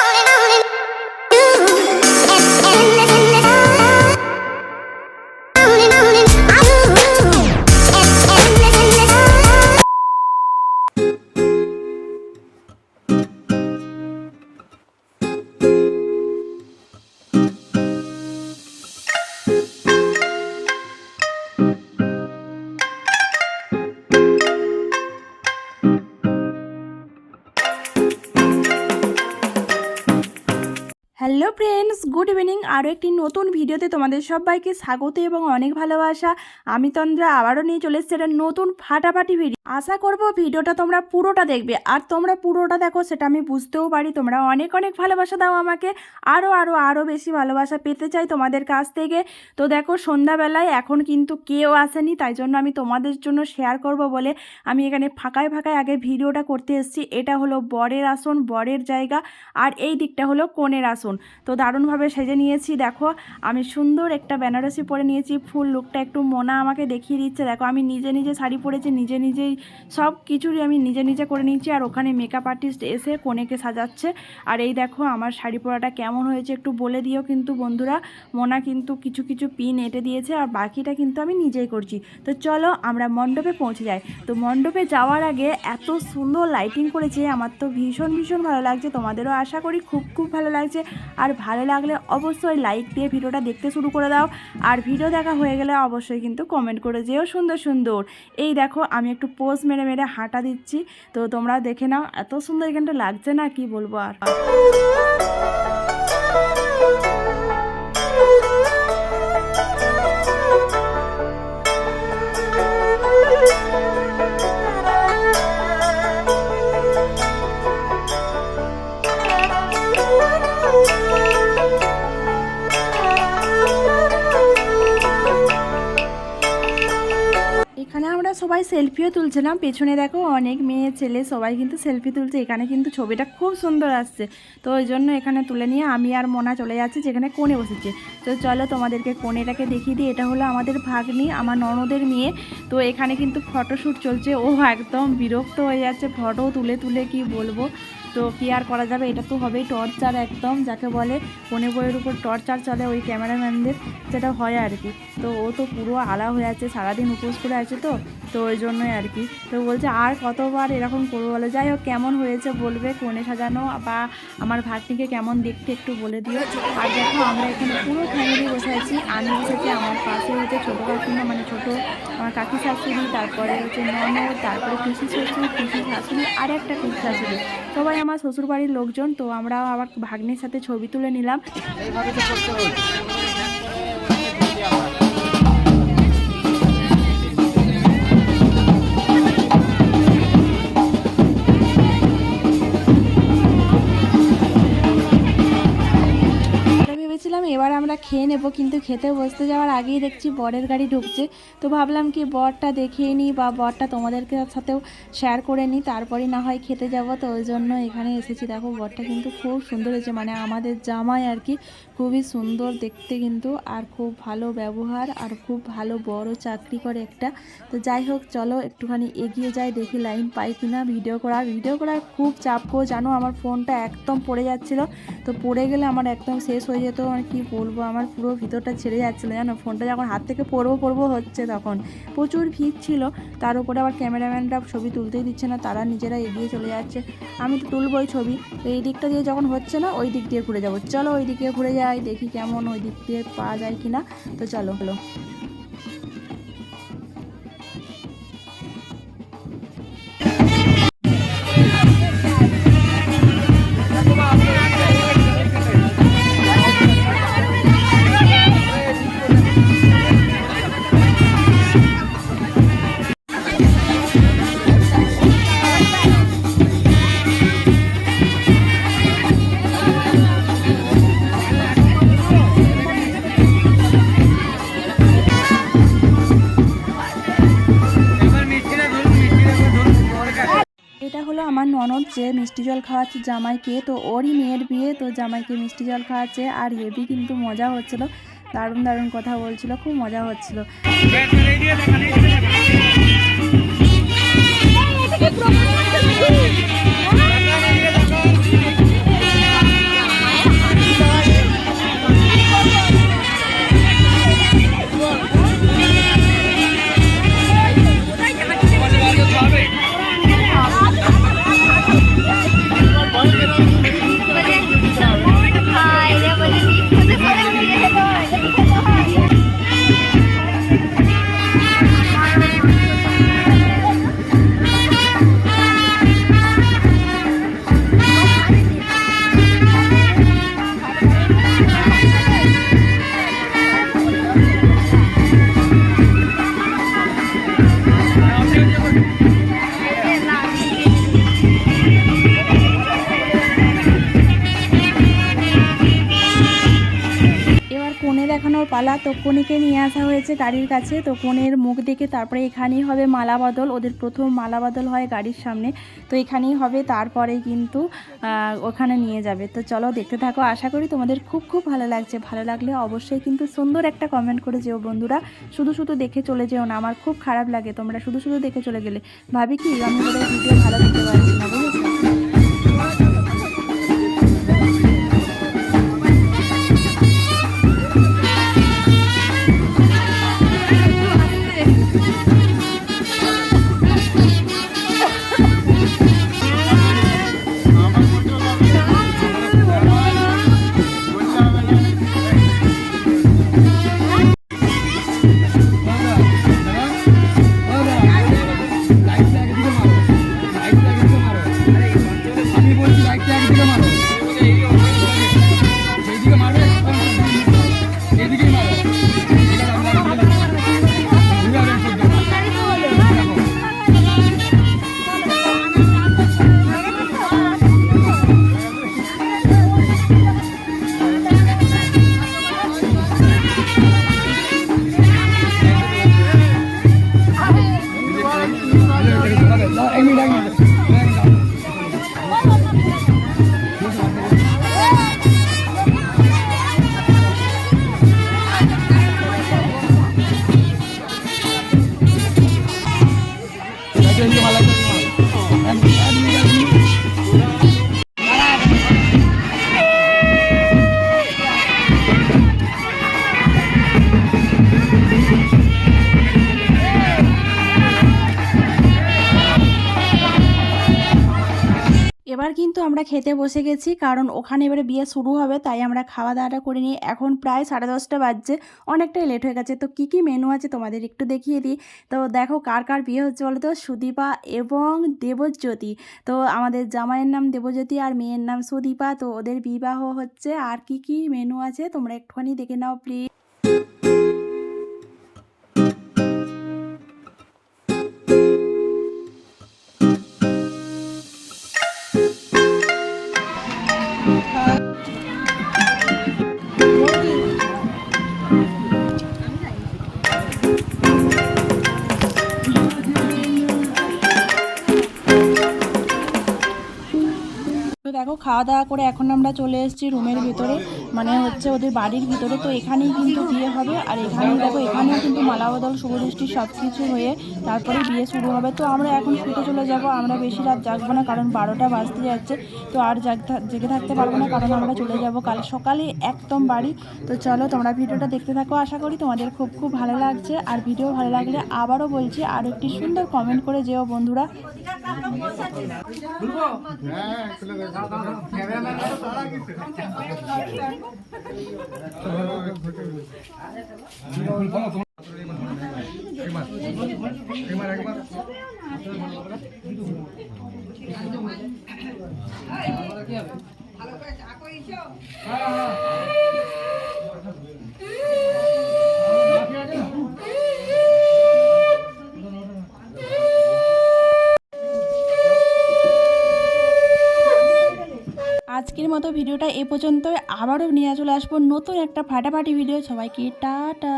俺 の good evening. আরও একটি নতুন ভিডিওতে তোমাদের সবাইকে স্বাগত এবং অনেক ভালোবাসা। আমি তন্দ্রা, আবারও নিয়ে চলে এসেছি একটা নতুন ফাটাফাটি ভিডিও। আশা করব ভিডিওটা তোমরা পুরোটা দেখবে। আর তোমরা পুরোটা দেখো, সেটা আমি বুঝতেও পারি। তোমরা অনেক অনেক ভালোবাসা দাও আমাকে। আরও আরও আরও বেশি ভালোবাসা পেতে চাই তোমাদের কাছ থেকে। তো দেখো, সন্ধ্যাবেলায় এখন কিন্তু কেউ আসেনি, তাই জন্য আমি তোমাদের জন্য শেয়ার করব বলে আমি এখানে ফাঁকায় ফাঁকায় আগে ভিডিওটা করতে এসেছি। এটা হলো বরের আসন, বরের জায়গা। আর এই দিকটা হলো কনের আসন। তো দারুণভাবে সেজে নিয়েছি, দেখো। আমি সুন্দর একটা বেনারসি পরে নিয়েছি, ফুল লুকটা একটু মোনা আমাকে দেখিয়ে দিচ্ছে। দেখো, আমি নিজে নিজে শাড়ি পরেছি, নিজে নিজেই সব কিছুরই আমি নিজে নিজে করে নিয়েছি আর ওখানে মেকআপ আর্টিস্ট এসে কনেকে সাজাচ্ছে। আর এই দেখো, আমার শাড়ি পরাটা কেমন হয়েছে একটু বলে দিও কিন্তু বন্ধুরা। মোনা কিন্তু কিছু কিছু পিন এঁটে দিয়েছে আর বাকিটা কিন্তু আমি নিজেই করছি। তো চলো, আমরা মণ্ডপে পৌঁছে যাই। তো মণ্ডপে যাওয়ার আগে এত সুন্দর লাইটিং করেছে, আমার তো ভীষণ ভীষণ ভালো লাগছে। তোমাদেরও আশা করি খুব খুব ভালো লাগছে। আর ভালো লাগলে অবশ্যই লাইক দিয়ে ভিডিওটা দেখতে শুরু করে দাও। আর ভিডিও দেখা হয়ে গেলে অবশ্যই কিন্তু কমেন্ট করে যেও সুন্দর সুন্দর। এই দেখো, আমি একটু পোজ মেরে মেরে হাঁটা দিচ্ছি। তো তোমরা দেখে নাও, এত সুন্দর এখানটা লাগছে না, কি বলব আর? সবাই সেলফিও তুলছে না পেছনে দেখো অনেক মেয়ে, ছেলে সবাই কিন্তু সেলফি তুলছে। এখানে কিন্তু ছবিটা খুব সুন্দর আসছে। তো ওই জন্য এখানে তুলে নিয়ে আমি আর মোনা চলে যাচ্ছি, যেখানে কোণে বসেছে। তো চলো তোমাদেরকে কোণেটাকে দেখিয়ে দিই। এটা হলো আমাদের ভাগ্নি, আমার ননদের মেয়ে। তো এখানে কিন্তু ফটোশ্যুট চলছে। ও একদম বিরক্ত হয়ে যাচ্ছে। ফটো তুলে তুলে কি বলব? তো কি আর করা যাবে? এটা তো হবেই টর্চার একদম, যাকে বলে কোণে বইয়ের উপর টর্চার চলে ওই ক্যামেরাম্যানদের যেটা হয় আর কি। তো ও তো পুরো আলা হয়ে আছে, সারাদিন উপোস করে আছে তো তো ওই জন্যই আর কি। তো বলছে আর কতবার এরকম করব বলে? যাই হোক, কেমন হয়েছে বলবে, কোণে সাজানো বা আমার ভাগ্নিকে কেমন দেখতে একটু বলে দিও। আর দেখো, আমরা এখানে পুরো ফ্যামিলি বসে আছি আমি বসেছি আমার পাশে হচ্ছে ছোটো কাকিমা মানে ছোটো, আমার কাকি শাশুড়ি, তারপরে হচ্ছে ননদ, তারপরে পিসি শ্বশুর, পিসি শাশুড়ি আর একটা পিসি শাশুড়ি। সবাই আমার শ্বশুর বাড়ির লোকজন তো আমরা আমার ভাগ্নের সাথে ছবি তুলে নিলাম। এইভাবে ভেবেছিলাম এবার আমরা খেয়ে নেব, কিন্তু খেতে বসতে যাওয়ার আগেই দেখছি বরের গাড়ি ঢুকছে। তো ভাবলাম কি বরটা দেখিয়ে নিই বা বরটা তোমাদেরকে সাথেও শেয়ার করে নিই তারপরে না হয় খেতে যাব। তো ওই জন্য এখানে এসেছি। দেখো বরটা কিন্তু খুব সুন্দর হয়েছে মানে আমাদের জামাই আর কি খুবই সুন্দর দেখতে কিন্তু, আর খুব ভালো ব্যবহার, আর খুব ভালো বড় চাকরি করে একটা। তো যাই হোক, চলো একটুখানি এগিয়ে যাই, দেখি লাইন পাই কিনা। ভিডিও করা, ভিডিও করার খুব চাপ গো, জানো আমার ফোনটা একদম পড়ে যাচ্ছিল। তো পড়ে গেলে আমার একদম শেষ হয়ে যেত, আর কি বলব, আমার পুরো ভিতরটা ছেড়ে যাচ্ছিল, জানো? ফোনটা যখন হাত থেকে পড়ব পড়ব হচ্ছে তখন। প্রচুর ভিড় ছিল, তার উপরে আবার ক্যামেরাম্যানরা ছবি তুলতেই দিচ্ছে না, তারা নিজেরা এগিয়ে চলে যাচ্ছে। আমি তো তুলবোই ছবি এই দিকটা দিয়ে যখন হচ্ছে না, ওই দিক দিয়ে ঘুরে যাব। চলো ওই দিকে ঘুরে যাই। দেখি কেমন ওই দিক দিয়ে পাওয়া যায় কিনা। তো চলো হলো ননদ যে মিষ্টি জল খাওয়াচ্ছে জামাইকে, তো ওরই মেয়ের বিয়ে, তো জামাইকে মিষ্টি জল খাওয়াচ্ছে আর হেভি কিন্তু মজা হচ্ছিল। দারুণ দারুণ কথা বলছিল, খুব মজা হচ্ছিল। পালা তো কনেকে নিয়ে আসা হয়েছে গাড়ির কাছে। তো কনের মুখ দেখে তারপরে এখানেই হবে মালা বদল। ওদের প্রথম মালা বদল হয় গাড়ির সামনে। তো এখানেই হবে, তারপরেই কিন্তু ওখানে নিয়ে যাবে। তো চলো দেখতে থাকো। আশা করি তোমাদের খুব খুব ভালো লাগছে। ভালো লাগলে অবশ্যই কিন্তু সুন্দর একটা কমেন্ট করে যেও বন্ধুরা। শুধু শুধু দেখে চলে যেও না। আমার খুব খারাপ লাগে তোমরা শুধু শুধু দেখে চলে গেলে। ভাবি কি, আমি ভিডিও ভালো দেখতে পাচ্ছি না, বুঝেছ? কিন্তু আমরা খেতে বসে গেছি, কারণ ওখানে এবারে বিয়ে শুরু হবে, তাই আমরা খাওয়া দাওয়াটা করে নিই। এখন প্রায় সাড়ে দশটা বাজছে, অনেকটাই লেট হয়ে গেছে। তো কী কী মেনু আছে তোমাদের একটু দেখিয়ে দিই। তো দেখো কার কার বিয়ে হচ্ছে বলো তো? সুদীপা এবং দেবজ্যোতি। তো আমাদের জামাইয়ের নাম দেবজ্যোতি আর মেয়ের নাম সুদীপা। তো ওদের বিবাহ হচ্ছে। আর কি কি মেনু আছে তোমরা একটুখানি দেখে নাও প্লিজ দেখো খাওয়া দাওয়া করে এখন আমরা চলে এসেছি রুমের ভিতরে। মানে হচ্ছে ওদের বাড়ির ভিতরে তো এখানেই কিন্তু বিয়ে হবে আর এখানেই দেখো এখানেও কিন্তু মালাবদল শুভদৃষ্টি সব কিছু হয়ে তারপরে বিয়ে শুরু হবে। তো আমরা এখন শুতে চলে যাব আমরা বেশি রাত জাগবো না কারণ বারোটা বাজতে যাচ্ছে। তো আর জাগ জেগে থাকতে পারব না কারণ আমরা চলে যাব কাল সকালে একদম বাড়ি। তো চলো তোমরা ভিডিওটা দেখতে থাকো আশা করি তোমাদের খুব খুব ভালো লাগছে। আর ভিডিও ভালো লাগলে আবারও বলছি আর একটি সুন্দর কমেন্ট করে যেও বন্ধুরা। હા মতো ভিডিওটা এ পর্যন্ত আবারও নিয়ে চলে আসব নতুন একটা ফাটাফাটি ভিডিও সবাইকে টাটা।